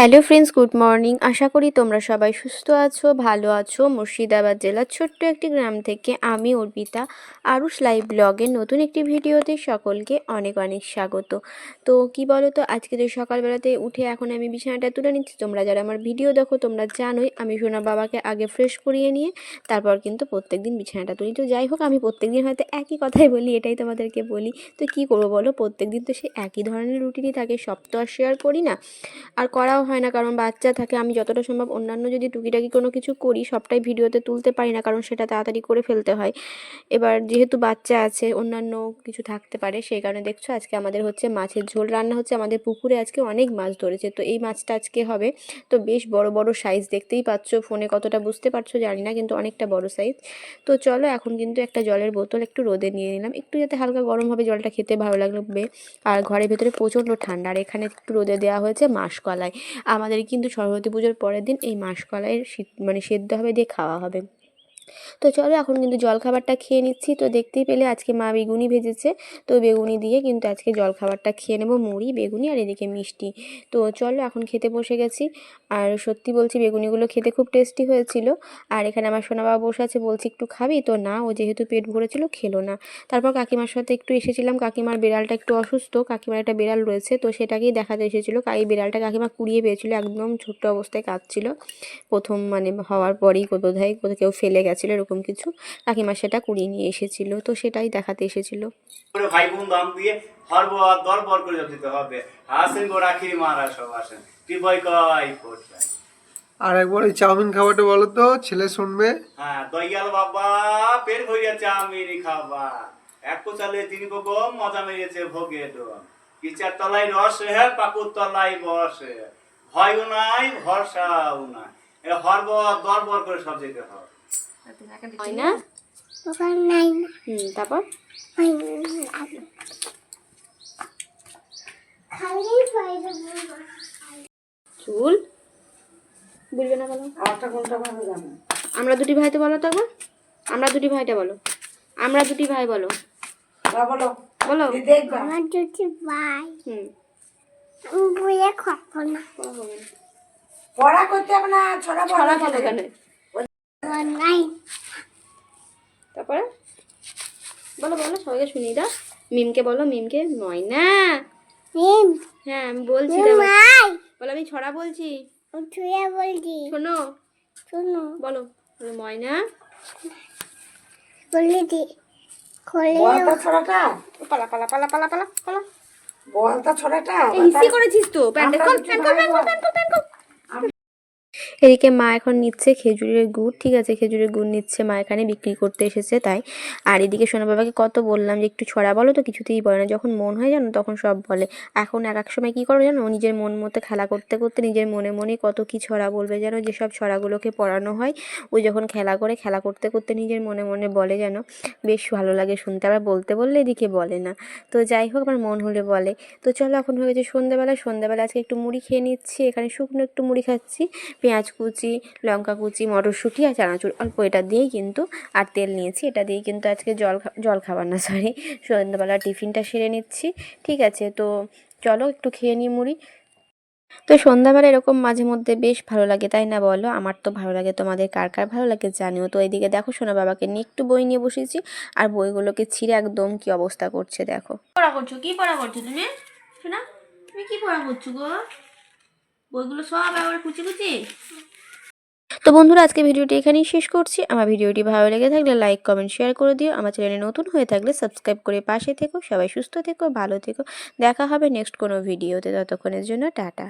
Hello friends, good morning. আশা করি তোমরা সবাই সুস্থ আছো, ভালো আছো। মুর্শিদাবাদ জেলার ছোট্ট একটি গ্রাম থেকে আমি অর্পিতা, আরুষ লাইভ ব্লগের নতুন একটি ভিডিওতে সকলকে অনেক অনেক স্বাগত। তো কি বলো তো আজকে তো সকালবেলাতে উঠে এখন আমি বিছানাটা তুলে নিচ্ছি, তোমরা যারা আমার ভিডিও দেখো তোমরা জানোই আমি সোনা বাবাকে আগে ফ্রেশ করিয়ে নিয়ে তারপর কিন্তু প্রত্যেক দিন বিছানাটা তুলি। তো যাই হোক, আমি প্রত্যেক দিন হয়তো একই কথাই বলি, এটাই তোমাদেরকে বলি। তো কি করব বলো প্রত্যেক দিন তো সে একই ধরনের রুটিনই থাকে, সব তো আর শেয়ার করি না। আর করাও হয় না, কারণ বাচ্চা থাকে, আমি যতটা সম্ভব অন্যান্য যদি টুকিটাকি কোনো কিছু করি, সবটাই ভিডিওতে তুলতে পারি না, কারণ সেটা তাড়াতাড়ি করে ফেলতে হয়। এবার যেহেতু বাচ্চা আছে, অন্যান্য কিছু থাকতে পারে, সেই কারণে দেখছ আজকে আমাদের হচ্ছে মাছের ঝোল, রান্না হচ্ছে আমাদের পুকুরে আজকে অনেক মাছ ধরেছে, তো এই মাছটা আজকে হবে, তো বেশ বড় বড় সাইজ দেখতেই পাচ্ছ, ফোনে কতটা বুঝতে পারছ জানি না, কিন্তু অনেকটা বড় সাইজ তো চলো এখন কিন্তু একটা জলের বোতল একটু রোদে নিয়ে নিলাম, একটু যাতে হালকা গরম হবে, জলটা খেতে ভালো লাগবে, আর ঘরের ভেতরে প্রচণ্ড ঠান্ডা, আর এখানে একটু রোদে দেওয়া হয়েছে মাসকলাই। আমাদের কিন্তু সরস্বতী পুজোর পরের দিন এই মাসকলাইয়ের মানে সেদ্ধ হবে দিয়ে খাওয়া হবে। তো চলো এখন কিন্তু জলখাবারটা খেয়ে নিচ্ছি। তো দেখতেই পেলে আজকে মা বেগুনি ভেজেছে। তো বেগুনি দিয়ে কিন্তু আজকে জলখাবারটা খেয়ে নেব, মুড়ি, বেগুনি আর এদিকে মিষ্টি। তো চলো এখন খেতে বসে গেছি। আর সত্যি বলছি, বেগুনিগুলো খেতে খুব টেস্টি হয়েছিল। আর এখানে আমার সোনা বাবা বসে আছে, বলছি, একটু খাবি? তো না, ও যেহেতু পেট ভরেছিল, খেলো না। তারপর কাকিমার সাথে একটু এসেছিলাম। কাকিমার বিড়ালটা একটু অসুস্থ, কাকিমার একটা বিড়াল রয়েছে। তো সেটাকেই দেখাতে এসেছিল। এই বিড়ালটা কাকিমা কুড়িয়ে পেয়েছিল, একদম ছোট্ট অবস্থায় কাঁদছিল। প্রথম মানে হওয়ার পরেই বোধহয় কোথাও কেউ ফেলে গেছিল এরকম কিছু। কাকিমা সেটা কুড়িয়ে নিয়ে এসেছিল তো সেটাই দেখাতে এসেছিল। ভাই বোন দাম দিয়ে হরবর দরবর করে দিতে হবে। আসেন গো রাখি মারা সব আসেন। তুই বই কই আর একবার ওই চাউমিন খাবারটা বলো তো ছেলে শুনবে। হ্যাঁ দইয়াল বাবা পেট ভরিয়া চামিরি খাবা। এক কোচালে তিন গো মজা মেরেছে ভোগে ডোন কিচার তলায় রস হে পাকুর তলায় বসে। ভয়ও নাই ভরসাও নাই। এ হরবর দরবর করে সব যেতে হবে। হয় না? হুম তারপর? চুল? বুঝবে না বলো? আমরা দুটি ভাইতে বলো তো একবার? আমরা দুটি ভাইটা বলো। আমরা দুটি ভাই বলো। বলো। আমার যদি ভাই। হুম। বইয়ে খাব না পড়া করতে হবে না ছড়া ছড়া বলো কেন? নাই তারপরে? বলো বলো সবাইকে শুনিয়ে দাও। মিমকে বলো মিমকে ময়না। মিম হ্যাঁ আমি বলছি বলো আমি ছড়া বলছি। তুই বলছি। শোনো। শুনো। বলো বলো, ময়না। বলে দি খোলে বলতা ছড়াটা? পালা পালা পালা পালা পালা পালা। বলতা ছড়াটা? হিসি করেছিস তো। কল প্যান্ট কল প্যান্ট কল প্যান্ট কল এদিকে মা এখন নিচ্ছে খেজুরের গুড়, ঠিক আছে? খেজুরের গুড় নিচ্ছে, মা এখানে বিক্রি করতে এসেছে তাই। আর এদিকে সোনা বাবাকে কত বললাম যে, একটু ছড়া বলো তো, কিছুতেই বলে না। যখন মন হয় জানো, তখন সব বলে। এখন এক এক সময় কী করো জানো, নিজের মন মতো খেলা করতে করতে নিজের মনে মনে কত কী ছড়া বলবে যেন যেসব ছড়াগুলোকে পড়ানো হয় ওই যখন খেলা করে, খেলা করতে করতে নিজের মনে মনে বলে যেন বেশ ভালো লাগে শুনতে, আবার বলতে বললে এদিকে বলে না। তো যাই হোক আমার মন হলে বলে। তো চলো, এখন হয়ে গেছে সন্ধ্যাবেলা। সন্ধ্যাবেলা আজকে একটু মুড়ি খেয়ে নিচ্ছি, এখানে শুকনো একটু মুড়ি খাচ্ছি, পেঁয়াজ কুচি লঙ্কা কুচি মটরশুঁটি আর চানাচুর। অল্প এটা দিয়েই কিন্তু আর তেল নিয়েছি। এটা দিয়েই কিন্তু আজকে জল জল খাবার না সরি সন্ধ্যাবেলা টিফিনটা সেরে নিচ্ছি। ঠিক আছে, তো চলো একটু খেয়ে নিই মুড়ি। তো সন্ধ্যাবেলা এরকম মাঝে মধ্যে বেশ ভালো লাগে, তাই না বলো? আমার তো ভালো লাগে। তোমাদের কার কার ভালো লাগে জানিও। তো এইদিকে দেখো, সোনা বাবাকে নিয়ে একটু বই নিয়ে বসেছি। আর বইগুলোকে ছিঁড়ে একদম কি অবস্থা করছে, দেখো। পড়া করছ? কি পড়া করছ তুমি? শোনা তুমি কি পড়া করছ গো? বইগুলো সব একবার কুচি কুচি? তো বন্ধুরা, আজকে ভিডিওটি এখানেই শেষ করছি। আমার ভিডিওটি ভালো লেগে থাকলে লাইক, কমেন্ট, শেয়ার করে দিও। আমার চ্যানেলে নতুন হয়ে থাকলে সাবস্ক্রাইব করে পাশে থেকো। সবাই সুস্থ থেকো, ভালো থেকো। দেখা হবে নেক্সট কোনো ভিডিওতে। ততক্ষণের জন্য টাটা।